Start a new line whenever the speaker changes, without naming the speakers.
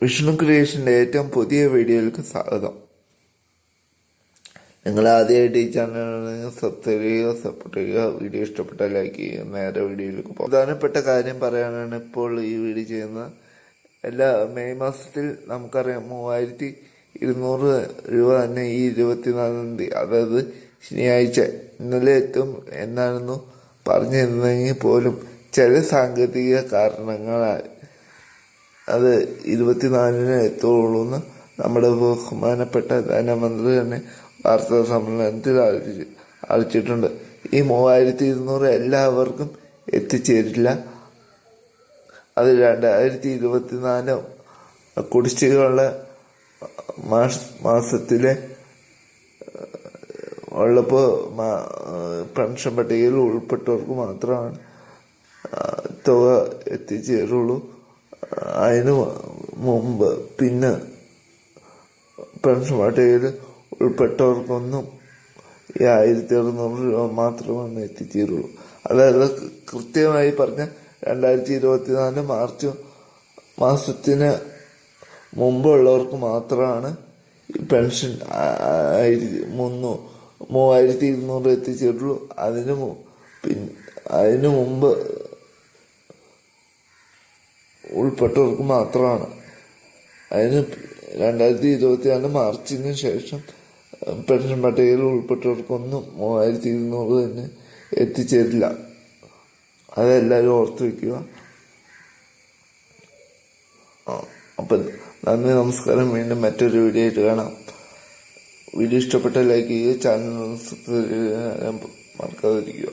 വിഷ്ണു ക്രിയേഷന്റെ ഏറ്റവും പുതിയ വീഡിയോയിലേക്ക് സ്വാഗതം. നിങ്ങൾ ആദ്യമായിട്ട് ഈ ചാനൽ സബ്സ്ക്രൈബ് ചെയ്യുക സപ്പോർട്ട് ചെയ്യുക വീഡിയോ ഇഷ്ടപ്പെട്ടാൽ ലൈക്ക് ചെയ്യുക നേരെ വീഡിയോയിലേക്ക് പോകും. പ്രധാനപ്പെട്ട കാര്യം പറയാനാണ് ഇപ്പോൾ ഈ വീഡിയോ ചെയ്യുന്നത്. എല്ലാ മെയ് മാസത്തിൽ നമുക്കറിയാം മൂവായിരത്തി ഇരുന്നൂറ് രൂപ തന്നെ ഈ ഇരുപത്തിനാലാം തീയതി അതായത് ശനിയാഴ്ച ഇന്നലെ എത്തും എന്നാണെന്നു പറഞ്ഞിരുന്നെങ്കിൽ പോലും ചില സാങ്കേതിക കാരണങ്ങളാൽ അത് ഇരുപത്തിനാലിന് എത്തുള്ളൂ എന്ന് നമ്മുടെ ബഹുമാനപ്പെട്ട ധനമന്ത്രി തന്നെ വാർത്താ സമ്മേളനത്തിൽ അറിയിച്ചു അറിയിച്ചിട്ടുണ്ട് ഈ മൂവായിരത്തി ഇരുന്നൂറ് എല്ലാവർക്കും എത്തിച്ചേരില്ല. അത് രണ്ടായിരത്തി ഇരുപത്തിനാല് കുടിശ്ശികയുള്ള മാസ മാസത്തിലെ ഉള്ളപ്പോൾ പെൻഷൻ പട്ടികയിൽ ഉൾപ്പെട്ടവർക്ക് മാത്രമാണ് തുക എത്തിച്ചേരുള്ളൂ. അതിന് മുമ്പ് പിന്നെ പെൻഷൻ പട്ടികയിൽ ഉൾപ്പെട്ടവർക്കൊന്നും ഈ ആയിരത്തി അറുന്നൂറ് രൂപ മാത്രമാണ് എത്തിച്ചേരുള്ളൂ. അതായത് കൃത്യമായി പറഞ്ഞ രണ്ടായിരത്തി ഇരുപത്തിനാല് മാർച്ച് മാസത്തിന് മുമ്പുള്ളവർക്ക് മാത്രമാണ് ഈ പെൻഷൻ മുന്നൂ മൂവായിരത്തി ഇരുന്നൂറ് എത്തിച്ചേരുള്ളൂ. അതിന് പിന്നെ അതിന് മുമ്പ് ഉൾപ്പെട്ടവർക്ക് മാത്രമാണ്. അതിന് രണ്ടായിരത്തി ഇരുപത്തി നാല് മാർച്ചിന് ശേഷം പെൻഷൻ പട്ടികയിൽ ഉൾപ്പെട്ടവർക്കൊന്നും മൂവായിരത്തി ഇരുന്നൂറ് തന്നെ എത്തിച്ചേരില്ല. അതെല്ലാവരും ഓർത്ത് വയ്ക്കുക അപ്പം നന്ദി നമസ്കാരം. വീണ്ടും മറ്റൊരു വീഡിയോ ആയിട്ട് കാണാം. വീഡിയോ ഇഷ്ടപ്പെട്ട ലൈക്ക് ചെയ്യുക ചാനൽ മറക്കാതിരിക്കുക.